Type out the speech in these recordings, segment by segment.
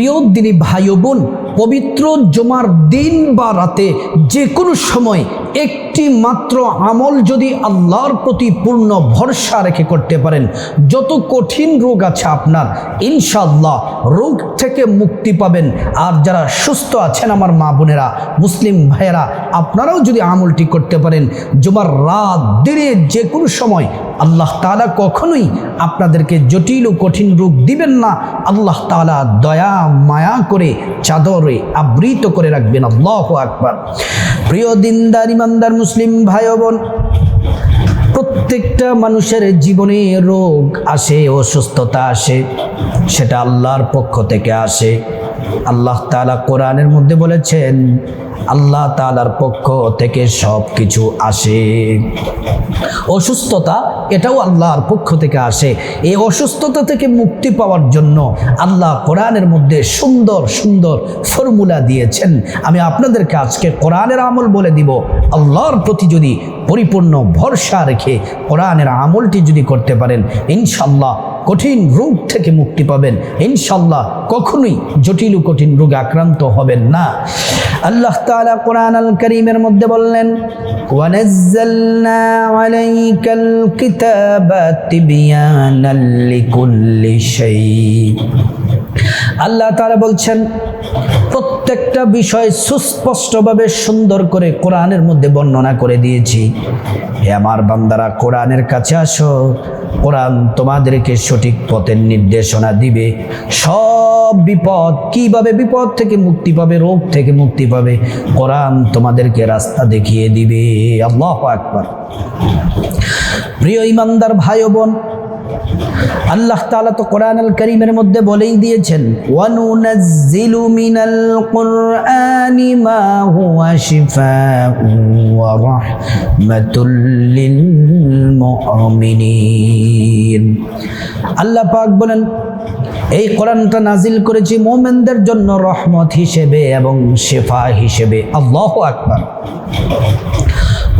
প্রিয় দিনী ভাই বোন। পবিত্র জমার দিন বা রাতে যে কোনো সময় একটি মাত্র আমল যদি আল্লাহর প্রতি পূর্ণ ভরসা রেখে করতে পারেন, যত কঠিন রোগ আছে আপনার ইনশাল্লাহ রোগ থেকে মুক্তি পাবেন। আর যারা সুস্থ আছেন আমার মা বোনেরা, মুসলিম ভাইয়েরা, আপনারাও যদি আমলটি করতে পারেন, জমার রাত দিনে যে কোনো সময় আল্লাহ তালা কখনোই আপনাদেরকে জটিল ও কঠিন রোগ দিবেন না। আল্লাহ তালা দয়া, মায়া করে চাদরে আবৃত করে রাখবেন। আল্লাহ আকবার। প্রিয় দিনদার, ইমানদার মুসলিম ভাই বোন প্রত্যেকটা মানুষের জীবনে রোগ আসে, অসুস্থতা আসে, সেটা আল্লাহর পক্ষ থেকে আসে। আল্লাহ তালা কোরআনের মধ্যে বলেছেন আল্লাহ তালার পক্ষ থেকে সব কিছু আসে। অসুস্থতা, এটাও আল্লাহর পক্ষ থেকে আসে। এই অসুস্থতা থেকে মুক্তি পাওয়ার জন্য আল্লাহ কোরআনের মধ্যে সুন্দর সুন্দর ফর্মুলা দিয়েছেন। আমি আপনাদেরকে আজকে কোরআনের আমল বলে দিব, আল্লাহর প্রতি যদি পরিপূর্ণ ভরসা রেখে কোরআনের আমলটি যদি করতে পারেন, ইনশাল্লাহ কঠিন রোগ থেকে মুক্তি পাবেন। ইনশাল্লাহ কখনোই জটিল কঠিন রোগে আক্রান্ত হবেন না। আল্লাহ তাআলা কোরআন আল করিমের মধ্যে বললেন কিতাবা আল্লাহ তাআলা বলছেন, প্রত্যেকটা বিষয় সুস্পষ্টভাবে সুন্দর করে কোরআনের মধ্যে বর্ণনা করে দিয়েছি। হে আমার বান্দারা, কোরআনের কাছে আসো। কোরআন তোমাদেরকে সঠিক পথের নির্দেশনা দিবে। সব বিপদ কীভাবে বিপদ থেকে মুক্তি পাবে, রোগ থেকে মুক্তি পাবে, কোরআন তোমাদেরকে রাস্তা দেখিয়ে দিবে। আল্লাহ আকবার। প্রিয় ইমানদার ভাই বোন আল্লাহ তাআলা তো কোরআন আল করিমের মধ্যে বলেই দিয়েছেন হুয়া আল্লাহ পাক বলেন, এই কোরআনটা নাজিল করেছি মোমেনদের জন্য রহমত হিসেবে এবং শেফা হিসেবে। আল্লাহ আকবার।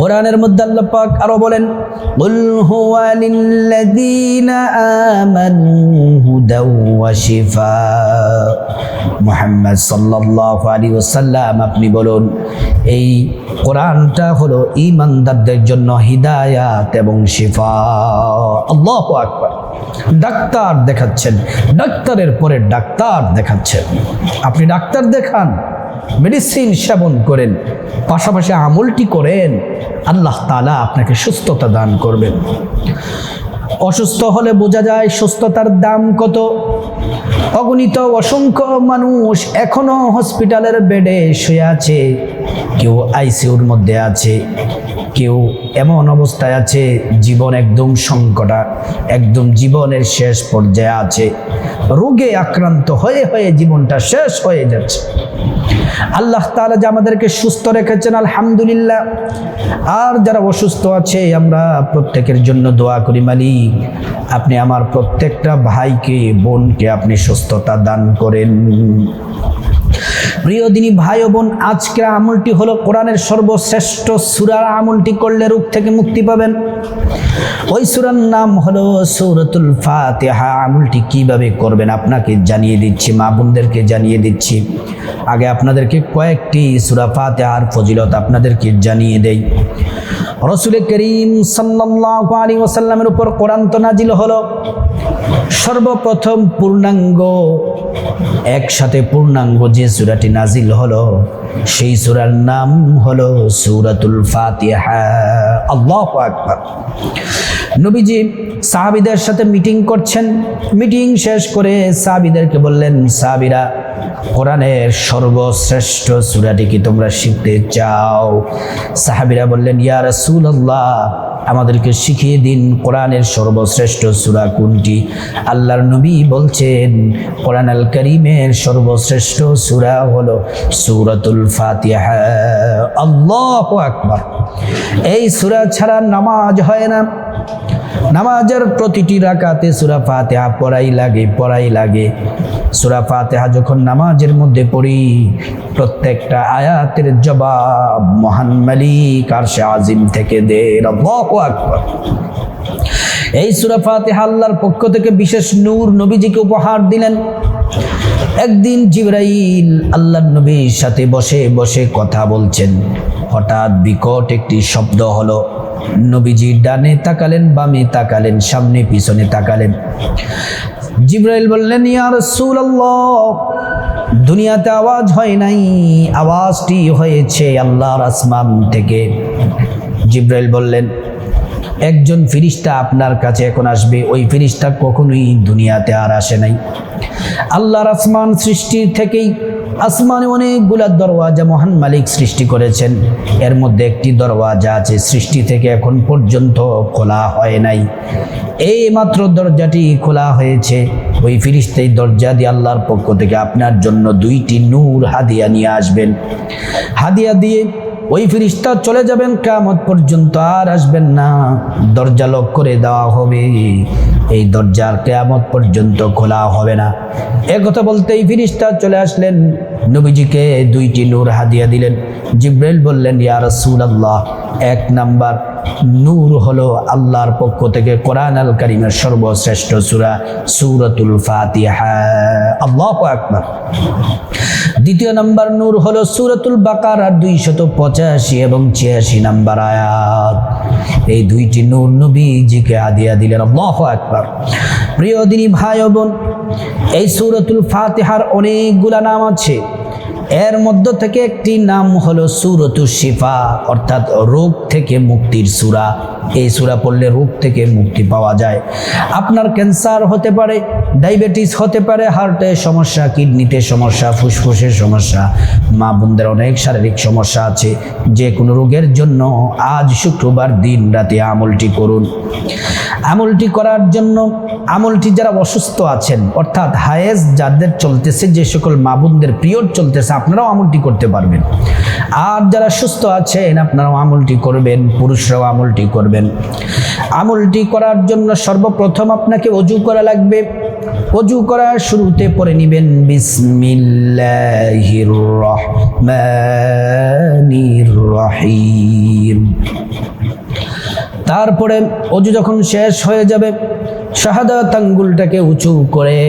কোরআনের মধ্যে আল্লাহ পাক আরও বলেন হুয়া লিল্লাযীনা আমানু হুদাও ওয়া শিফা। মুহাম্মদ সাল্লাল্লাহু আলাইহি ওয়াসাল্লাম, আপনি বলুন, এই কোরআনটা হলো ঈমানদারদের জন্য হিদায়াত এবং শিফা। আল্লাহু আকবার। ডাক্তার দেখাচ্ছেন, ডাক্তারের পরে ডাক্তার দেখাচ্ছেন। আপনি ডাক্তার দেখান মেডিসিন সেবন করেন, পাশাপাশি আমলটি করেন, আল্লাহ তালা আপনাকে সুস্থতা দান করবেন। অসুস্থ হলে বোঝা যায় সুস্থতার দাম কত। অগণিত অসংখ্য মানুষ এখনও হসপিটালের বেডে শুয়ে আছে, কেউ আইসিউর মধ্যে আছে, কেউ এমন অবস্থায় আছে, জীবন একদম সংকটা, একদম জীবনের শেষ পর্যায়ে আছে। রোগে আক্রান্ত হয়ে হয়ে জীবনটা শেষ হয়ে যাচ্ছে। আল্লাহ তাআলা যে আমাদেরকে সুস্থ রেখেছেন, আলহামদুলিল্লাহ। আর যারা অসুস্থ আছে, আমরা প্রত্যেকের জন্য দোয়া করি, মালিক, আপনি আমার প্রত্যেকটা ভাইকে, বোনকে আপনি সুস্থতা দান করেন। প্রিয় দিনী ভাই বোন, আজকের আমলটি হলো কোরআনের সর্বশ্রেষ্ঠ সুরার আমলটি করলে রোগ থেকে মুক্তি পাবেন। ওই সুরার নাম হলো সৌরতুল ফাতিহা। আমলটি কীভাবে করবেন আপনাকে জানিয়ে দিচ্ছি, মা বোনদেরকে জানিয়ে দিচ্ছি। আগে আপনাদেরকে কয়েকটি সুরা ফাতেহার ফজিলত আপনাদেরকে জানিয়ে দেই। রসুল করিম সাল্লাল্লাহু আলাইহি ওয়াসাল্লামের উপর কোরআন তো নাজিল হলো। সর্বপ্রথম পূর্ণাঙ্গ, একসাথে পূর্ণাঙ্গ যে সূরাটি নাজিল হলো, সেই সূরার নাম হলো সূরাতুল ফাতিহা। আল্লাহু একবার নবীজি সাহাবিদের সাথে মিটিং করছেন। মিটিং শেষ করে সাহাবিদেরকে বললেন, সাহাবিরা, কোরআনের সর্বশ্রেষ্ঠ সুরাটি কি তোমরা শিখতে চাও? সাহাবিরা বললেন, ইয়া রাসূলুল্লাহ আমাদেরকে শিখিয়ে দিন কোরআনের সর্বশ্রেষ্ঠ সুরা কোনটি? আল্লাহর নবী বলছেন, কোরআন আল করিমের সর্বশ্রেষ্ঠ সুরা হল সুরাতুল ফাতিহা। আল্লাহ আকবর। এই সুরা ছাড়া নামাজ হয় না। নামাজের প্রতিটি রাকাতে সুরা ফাতেহা পড়াই লাগে পড়াই লাগে। সুরা ফাতেহা যখন নামাজের মধ্যে পড়ি, প্রত্যেকটা আয়াতের জবাব মহান মালিক আর সে আজিম থেকে দে এই সুরা ফাতেহা আল্লাহর পক্ষ থেকে বিশেষ নূর নবীজিকে উপহার দিলেন। একদিন জিব্রাইল আল্লাহ নবীর সাথে বসে বসে কথা বলছেন। হঠাৎ বিকট একটি শব্দ হলো। নবীজি ডানে তাকালেন, বামে তাকালেন, সামনে, পিছনে তাকালেন। জিব্রাইল বললেন, ইয়া রাসূলুল্লাহ, দুনিয়াতে আওয়াজ হয় নাই, আওয়াজটি হয়েছে আল্লাহর আসমান থেকে। জিব্রাইল বললেন, একজন ফিরিস্তা আপনার কাছে এখন আসবে, ওই ফিরিস্তা কখনোই দুনিয়াতে আর আসে নাই। আল্লাহর আসমান সৃষ্টির থেকেই আসমানে অনেকগুলা দরওয়াজা মহান মালিক সৃষ্টি করেছেন। এর মধ্যে একটি দরওয়াজা আছে, সৃষ্টি থেকে এখন পর্যন্ত খোলা হয় নাই। এই মাত্র দরজাটি খোলা হয়েছে। ওই ফিরিস্তে দরজা দিয়ে আল্লাহর পক্ষ থেকে আপনার জন্য দুইটি নূর হাদিয়া নিয়ে আসবেন। হাদিয়া দিয়ে ওই ফিরিস্তা চলে যাবেন কামত পর্যন্ত আর আসবেন না। দরজা লক করে দেওয়া হবে। এই দরজার কেয়ামত পর্যন্ত খোলা হবে না। এ কথা বলতে এই ফিরিস্তা চলে আসলেন। নবীজিকে দুইটি নূর হাদিয়া দিলেন। জিব্রাইল বললেন ইয়ার ইয়া রাসূলুল্লাহ, এক নাম্বার নূর হলো আল্লাহর পক্ষ থেকে কোরআন আল কারিমের সর্বশ্রেষ্ঠ সূরা, সুরতুল ফাতিহা। আল্লাহু আকবার। দ্বিতীয় নাম্বার নূর হলো সুরতুল বাকার আর দুইশত পঁচাশি এবং ছিয়াশি নাম্বার আয়াত। এই দুইটি নূর নবীজিকে আদিয়া দিলেন। আল্লাহ একবার প্রিয় দিনী ভাই বোন, এই সুরতুল ফাতেহার অনেকগুলা নাম আছে। এর মধ্য থেকে একটি নাম হলো সুরতু শিফা, অর্থাৎ রোগ থেকে মুক্তির সুরা। এই সুরা পড়লে রোগ থেকে মুক্তি পাওয়া যায়। আপনার ক্যান্সার হতে পারে, ডায়াবেটিস হতে পারে হার্টের সমস্যা, কিডনিতে সমস্যা ফুসফুসের সমস্যা, মা বোনদের অনেক শারীরিক সমস্যা আছে। যে কোনো রোগের জন্য আজ শুক্রবার দিন রাতে আমলটি করুন। আমলটি করার জন্য আমলটি যারা অসুস্থ আছেন, অর্থাৎ হায়েস যাদের চলতেছে, যে সকল মা বোনদের পিরিয়ড চলতেছে আপনারাও আমলটি করতে পারবেন। আর যারা সুস্থ আছেন, আপনারাও আমলটি করবেন, পুরুষরাও আমলটি করবেন। আমলটি করার জন্য সর্বপ্রথম আপনাকে অজু করা লাগবে। অজু করার শুরুতে পড়ে নিবেন রহিম। তারপরে অজু যখন শেষ হয়ে যাবে শাহাদাত আঙ্গুলটাকে উঁচু করে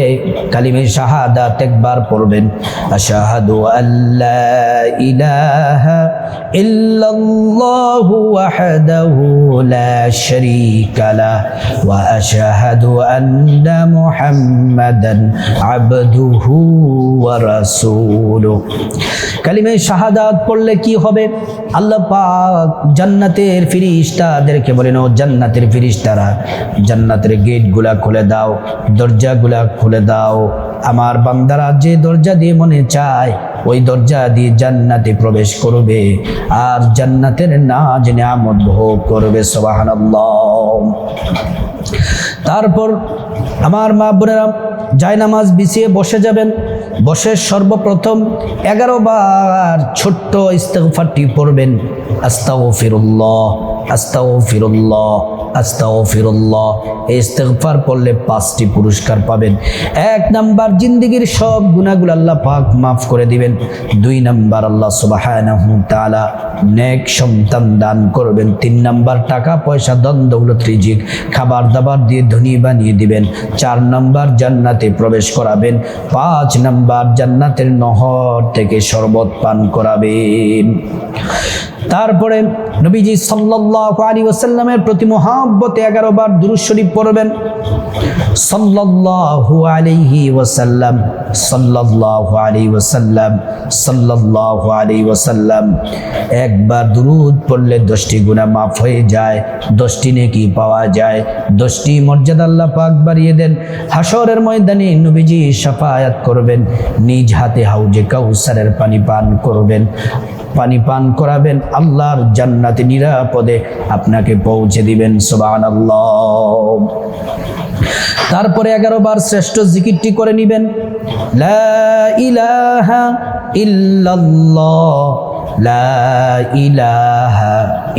কালিমে শাহাদাত একবার পড়বেন। আশাহাদু আল্লাহ ইলাহা ইল্লাল্লাহু ওয়াহদাহু লা শারীকা লাহ ওয়া আশহাদু আন্না মুহাম্মাদান আবদুহু ওয়া রাসূলুহু। কালিমে শাহাদাত পড়লে কি হবে? আল্লাহ পাক জান্নাতের ফিরিস্তাদেরকে বলেন, ও জান্নাতের ফিরিস্তারা, জান্নাতের গেটগুলা খুলে দাও দরজাগুলা খুলে দাও। আমার বান্দারা যে দরজা দিয়ে মনে চায়, ওই দরজা দিয়ে জান্নাতে প্রবেশ করবে। আর জান্নাতের নাজ নিয়ামত ভোগ করবে, সোবাহানাল্লাহ। তারপর আমার মা বোনেরা জায়নামাজ বিছিয়ে বসে যাবেন। বসে সর্বপ্রথম এগারো বার ছোট্ট ইস্তেগফারটি পড়বেন আস্তাও ফিরুল্লাহ আস্তাও ফিরুল্লাহ আস্তাও ফিরুল্লাহ এই ইস্তেগফার পড়লে পাঁচটি পুরস্কার পাবেন। এক নাম্বার, জিন্দিগির সব গুণাগুলো আল্লাহ পাক মাফ করে দিবেন। দুই নাম্বার, আল্লাহ সুবহানাহু তাআলা নেক সন্তান দান করবেন। তিন নাম্বার, টাকা, পয়সা দন দৌলত রিজিক, খাবার দাবার দিয়ে ধনী বানিয়ে দিবেন। চার নাম্বার, জান্নাতে প্রবেশ করাবেন। পাঁচ নাম্বার, জান্নাতের নহর থেকে শরবত পান করাবেন। তারপরে নবীজি সাল্লাল্লাহু আলাইহি ওয়াসাল্লামের প্রতি মহাব্বতে এগারো বার দুরূদ শরীফ পড়বেন। সাল্লাল্লাহু আলাইহি ওয়াসাল্লাম, সাল্লাল্লাহু আলাইহি ওয়াসাল্লাম, সাল্লাল্লাহু আলাইহি ওয়াসাল্লাম। একবার দুরূদ পড়লে দশটি গুনাহ মাফ হয়ে যায়, দশটি নেকি পাওয়া যায়, দশটি মর্যাদা আল্লাহ পাক বাড়িয়ে দেন। হাসরের ময়দানে নবীজি শাফায়াত করবেন, নিজ হাতে হাউজে কাউসারের পানি পান করবেন। পানি পান করাবেন, আল্লাহর জান্নাতে নিরাপদে আপনাকে পৌঁছে দিবেন সুবান তারপরে এগারো বার শ্রেষ্ঠ জিকিরটি করে নিবেন, লা ইলাহা ইল্লাল্লাহ, লা ইলাহা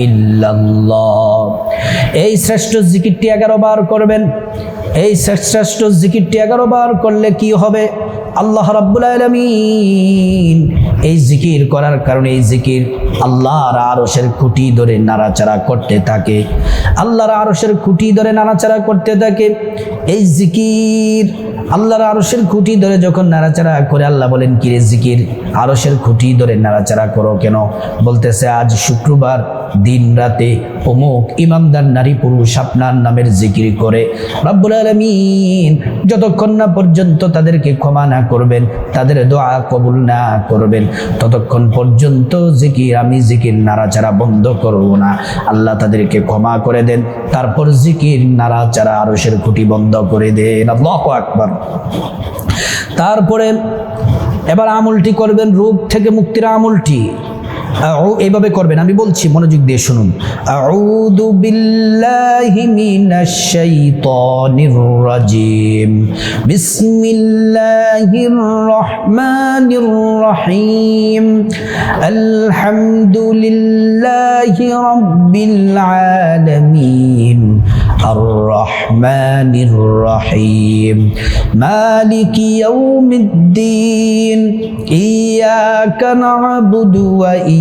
ইল্লাল্লাহ। এই শ্রেষ্ঠ জিকিরটি এগারো বার করবেন, এই শ্রেষ্ঠ জিকিরটি এগারো বার করলে কি হবে? আল্লাহ রাব্বুল আলামিন এই জিকির করার কারণে এই জিকির আল্লাহর আরশের খুঁটি ধরে নাড়াচাড়া করতে থাকে। আল্লাহর আরশের খুঁটি ধরে নাড়াচাড়া করতে থাকে। এই জিকির আল্লাহর আরশের খুঁটি ধরে যখন নাড়াচাড়া করে আল্লাহ বলেন, কিরে জিকির, আরশের খুঁটি ধরে নাড়াচাড়া করো কেন? বলতেছে, আজ শুক্রবার দিন রাতে অমুক ইমানদার নারী পুরুষ আপনার নামের জিকির করে। রব্বুল আলমিন যতক্ষণ না পর্যন্ত তাদেরকে ক্ষমা না করবেন, তাদের দোয়া কবুল না করবেন। ততক্ষণ পর্যন্ত জিকির, আমি জিকির নাড়াচাড়া বন্ধ করব না। আল্লাহ তাদেরকে ক্ষমা করে দেন, তারপর জিকির, নাড়াচাড়া আরসের খুঁটি বন্ধ করে দেন। আল্লাহ আকবার। তারপরে এবার আমলটি করবেন, রোগ থেকে মুক্তির আমলটি। আউ- এইভাবে করবেন আমি বলছি মনোযোগ দিয়ে শুনুন আউযু বিল্লাহি মিনাশ শাইতানির রাজিম বিসমিল্লাহির রহমানির রহিম আলহামদুলিল্লাহি রাব্বিল আলামিন الرحمن الرحيم مالك يوم الدين إياك نعبد وإياك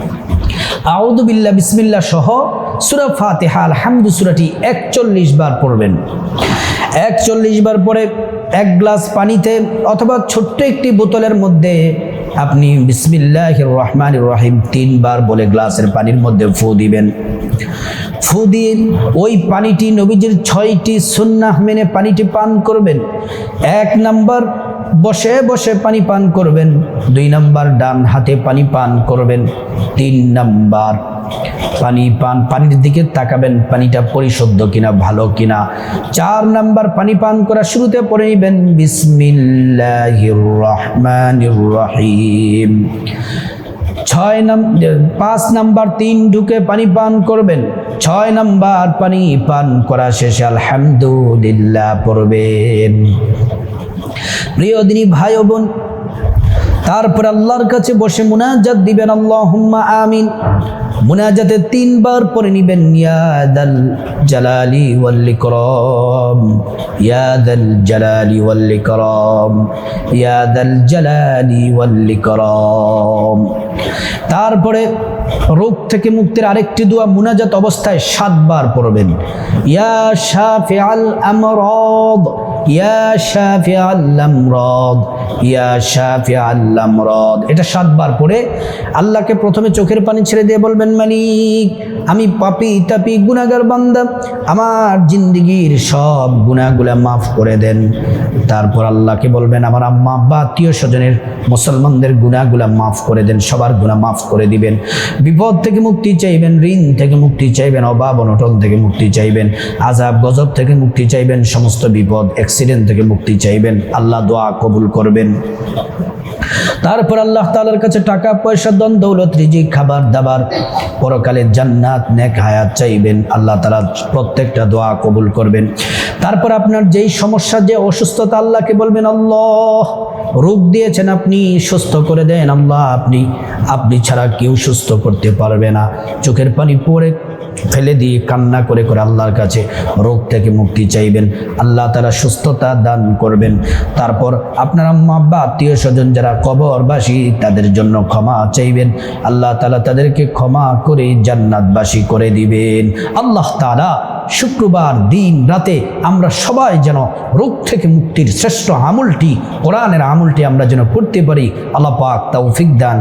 আউদু বিল্লাহ, বিসমিল্লাহ সহ সুরা ফাতিহা, আলহামদু সুরাটি একচল্লিশ বার পড়বেন। একচল্লিশ বার পরে এক গ্লাস পানিতে অথবা ছোট্ট একটি বোতলের মধ্যে আপনি বিসমিল্লাহ রহমান রহিম তিনবার বলে গ্লাসের পানির মধ্যে ফু দিবেন। ফু দিয়ে ওই পানিটি নবীজির ছয়টি সুন্নাহ মেনে পানিটি পান করবেন। এক নাম্বার বসে বসে পানি পান করবেন। দুই নাম্বার ডান হাতে পানি পান করবেন। তিন নাম্বার পানি পান, পানির দিকে তাকাবেন, পানিটা পরিশুদ্ধ কিনা, ভালো কিনা। চার নাম্বার পানি পান করা শুরুতে পড়ে নিবেন, বিসমিল্লাহির রহমানির রহিম। ছয় নাম পাঁচ নাম্বার তিন ঢুকে পানি পান করবেন। ছয় নাম্বার পানি পান করা শেষে আলহামদুলিল্লাহ পড়বেন। প্রিয় দিনী ভাই বোন তারপর আল্লাহর কাছে বসে মুনাজাত দিবেন, আল্লাহুম্মা আমিন। মুনাজাতে তিনবার পরে নিবেন ইয়াদাল জালালি ওয়াল ইকরাম। ইয়াদাল জালালি ওয়াল ইকরাম। ইয়াদাল জালালি ওয়াল ইকরাম। তারপরে রোগ থেকে মুক্তির আরেকটি দোয়া মুনাজাত অবস্থায় সাতবার পড়বেন। ইয়া শাফিআল আমরাদ, ইয়া শাফিআল আমরাদ, ইয়া শাফিআল আমরাদ। এটা সাতবার পড়ে আল্লাহকে প্রথমে চোখের পানি ছেড়ে দিয়ে বলবেন, মালিক, আমি পাপি, তাপি, গুনাহগার বান্দা, আমার জিন্দগির সব গুনাহগুলা মাফ করে দেন। তারপর আল্লাহকে বলবেন, আমার আম্মা বা আত্মীয় স্বজনের মুসলমানদের গুনাহগুলা মাফ করে দেন, সবার গুনাহ মাফ করে দিবেন। বিপদ থেকে মুক্তি চাইবেন, ঋণ থেকে মুক্তি চাইবেন, অভাব, অনটন থেকে মুক্তি চাইবেন আজাব গজব থেকে মুক্তি চাইবেন, সমস্ত বিপদ অ্যাক্সিডেন্ট থেকে মুক্তি চাইবেন। আল্লাহ দোয়া কবুল করবেন। তারপর আল্লাহ তালার কাছে টাকা, পয়সা দন দৌলত, রিজিক, খাবার, দাবার, পরকালে জান্নাত, নেক হায়াত চাইবেন। আল্লাহ তাআলা প্রত্যেকটা দোয়া কবুল করবেন। তারপর আপনার যেই সমস্যা, যে অসুস্থতা, আল্লাহকে বলবেন, আল্লাহ রোগ দিয়েছেন আপনি, সুস্থ করে দেন, আল্লাহ আপনি আপনি ছাড়া কেউ সুস্থ করতে পারবে না। চোখের পানি পড়ে ফেলে দিয়ে কান্না করে করে আল্লাহর কাছে রোগ থেকে মুক্তি চাইবেন। আল্লাহ তারা সুস্থতা দান করবেন। তারপর আপনার আম্মা আব্বা আত্মীয় স্বজন যারা কবরবাসী, তাদের জন্য ক্ষমা চাইবেন। আল্লাহ তালা তাদেরকে ক্ষমা করে জান্নাতবাসী করে দিবেন। আল্লাহ তালা শুক্রবার দিন রাতে আমরা সবাই যেন রোগ থেকে মুক্তির শ্রেষ্ঠ আমলটি, কোরআনের আমলটি আমরা যেন করতে পারি। আল্লাহ পাক তৌফিক দান